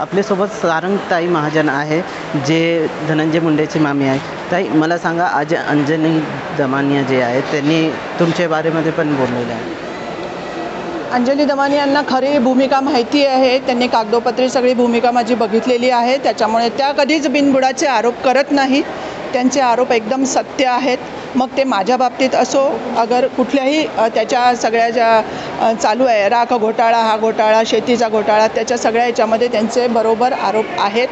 आपल्यासोबत सारंगताई महाजन आहे जे धनंजय मुंडेची मामी आहे. ताई मला सांगा आज अंजनी दमानिया जे आहे त्यांनी तुमच्या बारेमध्ये पण बोललेलं आहे. अंजली दमानी यांना खरी भूमिका माहिती आहे. त्यांनी कागदोपत्री सगळी भूमिका माझी बघितलेली आहे. त्याच्यामुळे त्या कधीच बिनबुडाचे आरोप करत नाही त्यांचे आरोप एकदम सत्य आहेत. मग ते माझ्या बाबतीत असो अगर कुठल्याही त्याच्या सगळ्या ज्या चालू आहे राख घोटाळा हा घोटाळा शेतीचा घोटाळा त्याच्या सगळ्या याच्यामध्ये त्यांचे बरोबर आरोप आहेत.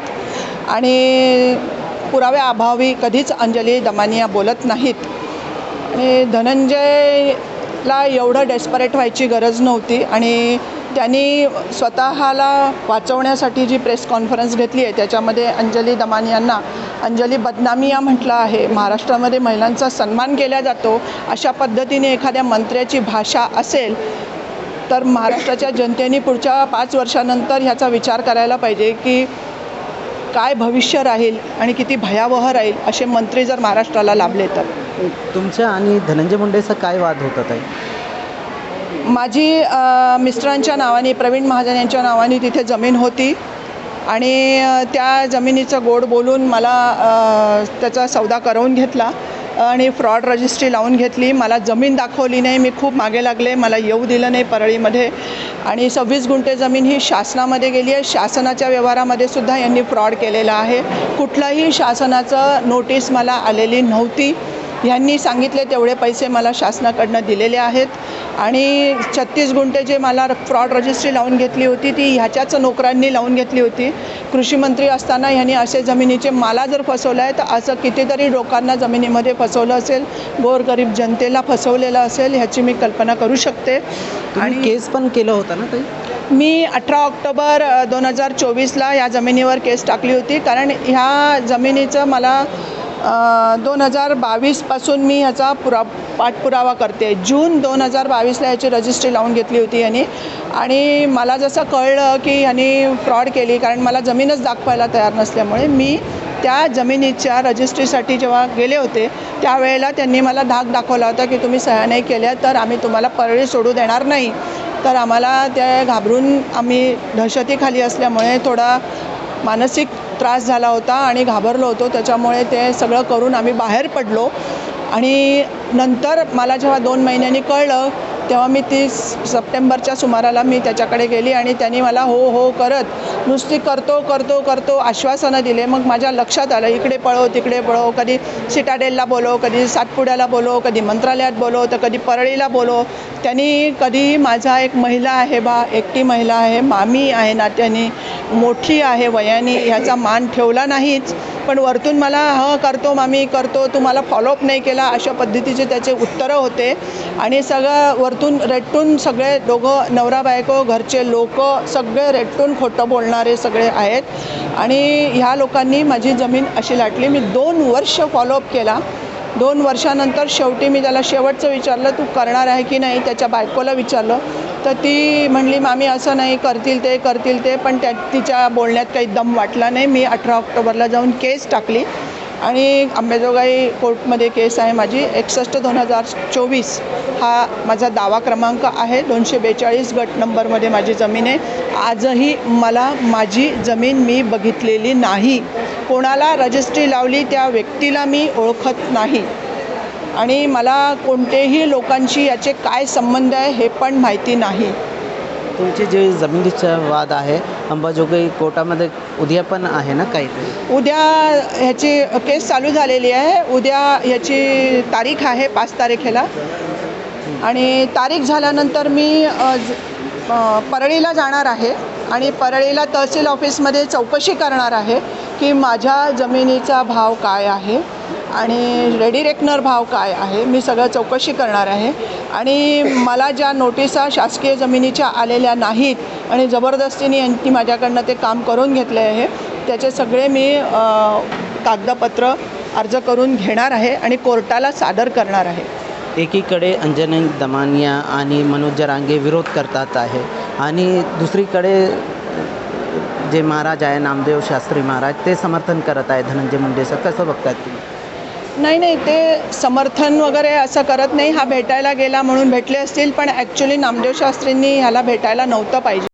आणि पुराव्याअभावी कधीच अंजली दमानिया बोलत नाहीत. आणि धनंजयला एवढं डेस्परेट व्हायची गरज नव्हती. आणि त्यांनी स्वतःला वाचवण्यासाठी जी प्रेस कॉन्फरन्स घेतली आहे त्याच्यामध्ये अंजली दमानी यांना अंजली बदनामिया म्हटलं आहे. महाराष्ट्रामध्ये महिलांचा सन्मान केला जातो. अशा पद्धतीने एखाद्या मंत्र्याची भाषा असेल तर महाराष्ट्राच्या जनतेने पुढच्या पाच वर्षानंतर ह्याचा विचार करायला पाहिजे की काय भविष्य राहील आणि किती भयावह राहील असे मंत्री जर महाराष्ट्राला लाभले तर. तुमच्या आणि धनंजय मुंडेचा काय वाद होता ताई? माझी मिस्टरांच्या नावाने प्रवीण महाजन यांच्या नावाने तिथे जमीन होती. आणि त्या जमिनीचं गोड बोलून मला त्याचा सौदा करवून घेतला आणि फ्रॉड रजिस्ट्री लावून घेतली. मला जमीन दाखवली नाही मी खूप मागे लागले मला येऊ दिलं नाही परळीमध्ये. आणि सव्वीस गुंठे जमीन ही शासनामध्ये गेली आहे. शासनाच्या व्यवहारामध्ये सुद्धा यांनी फ्रॉड केलेला आहे. कुठलाही शासनाचं नोटीस मला आलेली नव्हती. ह्यांनी सांगितले तेवढे पैसे मला शासनाकडनं दिलेले आहेत. आणि छत्तीस गुंठे जे मला फ्रॉड रजिस्ट्री लावून घेतली होती ती ह्याच्याच नोकरांनी लावून घेतली होती. कृषी मंत्री असताना ह्यांनी असे जमिनीचे मला जर फसवलं आहे तर असं कितीतरी लोकांना जमिनीमध्ये फसवलं असेल गोरगरीब जनतेला फसवलेलं असेल ह्याची मी कल्पना करू शकते. आणि केस पण केलं होतं ना ताई? मी अठरा ऑक्टोबर दोन हजार चोवीसला या जमिनीवर केस टाकली होती. कारण ह्या जमिनीचं मला दोन हजार बावीसपासून मी ह्याचा पुरा पाठपुरावा करते. जून दोन हजार बावीसला याची रजिस्ट्री लावून घेतली होती यांनी. आणि मला जसं कळलं की यांनी फ्रॉड केली कारण मला जमीनच दाखवायला तयार नसल्यामुळे मी त्या जमिनीच्या रजिस्ट्रीसाठी जेव्हा गेले होते त्यावेळेला त्यांनी मला धाक दाखवला होता की तुम्ही सह्या नाही केल्या तर आम्ही तुम्हाला परळी सोडू देणार नाही. तर आम्हाला त्या घाबरून आम्ही दहशतीखाली असल्यामुळे थोडा मानसिक त्रास झाला होता आणि घाबरलो होतो. त्याच्यामुळे ते सगळं करून आम्ही बाहेर पडलो. आणि नंतर मला जेव्हा दोन महिन्यांनी कळलं तेव्हा मी ती सप्टेंबरच्या सुमाराला मी त्याच्याकडे गेली आणि त्यांनी मला हो हो करत नुसती करतो करतो करतो आश्वासनं दिले. मग माझ्या लक्षात आलं इकडे पळो तिकडे पळो कधी सिटाडेलला बोलो कधी सातपुड्याला बोलो कधी मंत्रालयात बोलो तर कधी परळीला बोलो त्यांनी कधी माझा एक महिला आहे बा एकटी महिला आहे मामी आहे नात्याने. मोठी आहे वयाने ह्याचा मान ठेवला नाहीच. पण वरतून मला ह करतो मामी करतो. तुम्हाला फॉलोअप नाही केला. अशा पद्धतीचे त्याचे उत्तरं होते. आणि सगळं वरतून रेटून सगळे दोघं नवरा बायको घरचे लोक सगळे रेटून खोटं बोलणारे सगळे आहेत. आणि ह्या लोकांनी माझी जमीन अशी लाटली. मी दोन वर्ष फॉलोअप केला. दोन वर्षानंतर शेवटी मी त्याला शेवटचं विचारलं तू करणार आहे की नाही? त्याच्या बायकोला विचारलं. तर ती म्हणली मामी असं नाही करतील ते करतील ते पण त्या तिच्या बोलण्यात काही दम वाटला नाही. मी अठरा ऑक्टोबरला जाऊन केस टाकली आणि अंबेजोगाई कोर्टमध्ये केस आहे माझी. एकसष्ट दोन हजार चोवीस हा माझा दावा क्रमांक आहे. दोनशे बेचाळीस गट नंबरमध्ये माझी जमीन आहे. आजही मला माझी जमीन मी बघितलेली नाही. कोणाला रजिस्ट्री लावली त्या व्यक्तीला मी ओळखत नाही. आणि मला कोणतेही लोकांशी याचे काय संबंध आहे हे पण माहिती नाही. तुमचे जे जमिनीचा वाद आहे अंबाजोगाई कोर्टामध्ये उद्या पण आहे ना काही? उद्या ह्याची केस चालू झालेली आहे. उद्या ह्याची तारीख आहे पाच तारखेला. आणि तारीख झाल्यानंतर मी परळीला जाणार आहे आणि परळीला तहसील ऑफिसमध्ये चौकशी करणार आहे की माझ्या जमिनीचा भाव काय आहे आणि रेडी रेकनर भाव काय आहे. मी सगळं चौकशी करणार आहे. आणि मला ज्या नोटिसा शासकीय जमिनीच्या आलेल्या नाहीत आणि जबरदस्तीने यांनी माझ्याकडनं ते काम करून घेतले आहे त्याचे सगळे मी कागदपत्र अर्ज करून घेणार आहे आणि कोर्टाला सादर करणार आहे. एकीकडे अंजनी दमानिया आणि मनोज जरांगे विरोध करतात आहे. आणि दुसरीकडे जे महाराज आहे नामदेव शास्त्री महाराज ते समर्थन करत आहे धनंजय मुंडेचं कसं बघतात तुम्ही? नाही नाही ते समर्थन वगैरे असं करत नाही. हा भेटायला गेला म्हणून भेटले असतील पण ॲक्च्युली नामदेव शास्त्रींनी ह्याला भेटायला नव्हतं पाहिजे.